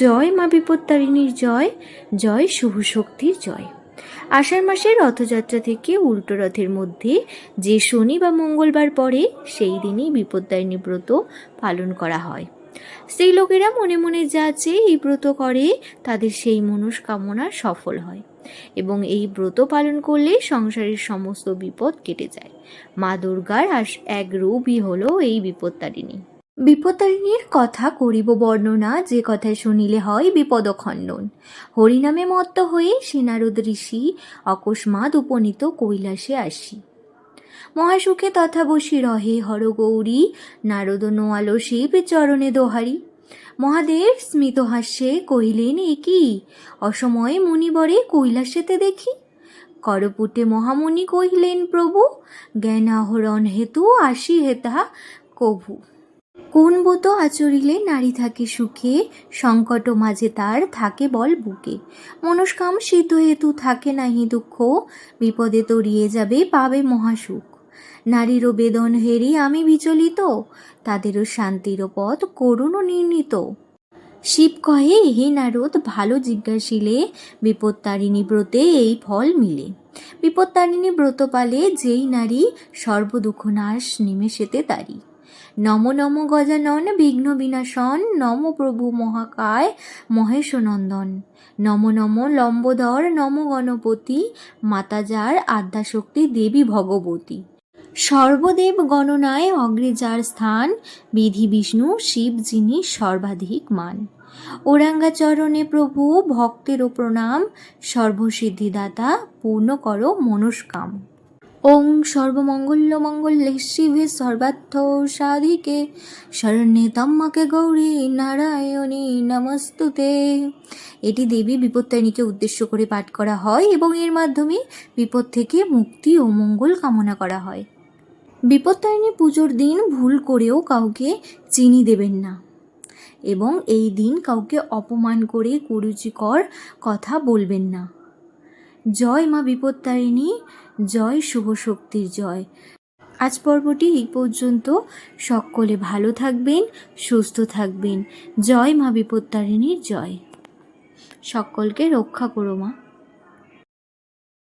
জয় মা বিপত্তারিণীর জয় জয় শুভ শক্তির জয়। আষাঢ় মাসের রথযাত্রা থেকে উল্টো রথের মধ্যে যে শনি বা মঙ্গলবার পড়ে, সেই দিনই বিপত্তারিণী ব্রত পালন করা হয়। সেই লোকেরা মনে মনে যা চেয়ে এই ব্রত করে, তাদের সেই মনস্কামনা সফল হয় এবং এই ব্রত পালন করলে সংসারের সমস্ত বিপদ কেটে যায়। মা দুর্গার এক রূপই হলো এই বিপত্তারিণী। বিপত্তারিণীর কথা করিব বর্ণনা, যে কথায় শুনিলে হয় বিপদ খণ্ডন হরিনামে মত্ত হয়ে সেনারদ ঋষি অকস্মাৎ উপনীত কৈলাসে আসি। মহাসুখে তথা বসি রহে হর গৌরী, নারদ নোয়ালো শিব চরণে দোহারি। মহাদেব স্মিত হাস্যে কহিলেন, এ কি? অসময়ে মুনিবরে কৈলাসেতে দেখি? করপুটে মহামুনি কহিলেন, প্রভু জ্ঞান আহরণ হেতু আসি হেতা, কভু। কোন ব্রত আচরিলে নারী থাকে সুখে সংকট মাঝে তার থাকে বল বুকে। মনস্কাম সিদ্ধ হেতু থাকে নাহি দুঃখ, বিপদে তরিয়ে যাবে পাবে মহাসুখ। নারীরও বেদন হেরি আমি বিচলিত, তাদেরও শান্তির পথ করুণ নির্ণীত। শিব কহে, হে নারদ, ভালো জিজ্ঞাসিলে বিপত্তারিণী ব্রতে এই ফল মিলে। বিপত্তারিণী ব্রত পালে যেই নারী সর্বদুঃখ নাশ নিমেষেতে তারি। নম নম গজানন, বিঘ্ন বিনাশন, নম প্রভু মহাকায় মহেশ নন্দন নম নম লম্বোদর, নম গণপতি মাতা যার আদ্যাশক্তি, দেবী ভগবতী। সর্বদেব গণনায় অগ্রে যার স্থান, বিধি বিষ্ণু, শিব যিনি সর্বাধিক মান। ওরাঙ্গাচরণে প্রভু, ভক্তেরও প্রণাম, সর্বসিদ্ধিদাতা, পূর্ণ করো মনস্কাম ওং সর্বমঙ্গল্য মঙ্গলে শিবে সর্বার্থ সাধিকে। শরণ্যে তম্মাকে গৌরী নারায়ণী নমস্তুতে। এটি দেবী বিপত্তারিণীকে উদ্দেশ্য করে পাঠ করা হয় এবং এর মাধ্যমে বিপদ থেকে মুক্তি ও মঙ্গল কামনা করা হয়। বিপত্তারিণী পুজোর দিন ভুল করেও কাউকে চিনি দেবেন না এবং এই দিন কাউকে অপমান করে কুরুচিকর কথা বলবেন না। জয় মা বিপত্তারিণী, জয় শুভ শক্তির জয়। আজ পর্বটি এই পর্যন্ত। সকলে ভালো থাকবেন, সুস্থ থাকবেন। জয় মা বিপত্তারিণীর জয়। সকলকে রক্ষা করো মা।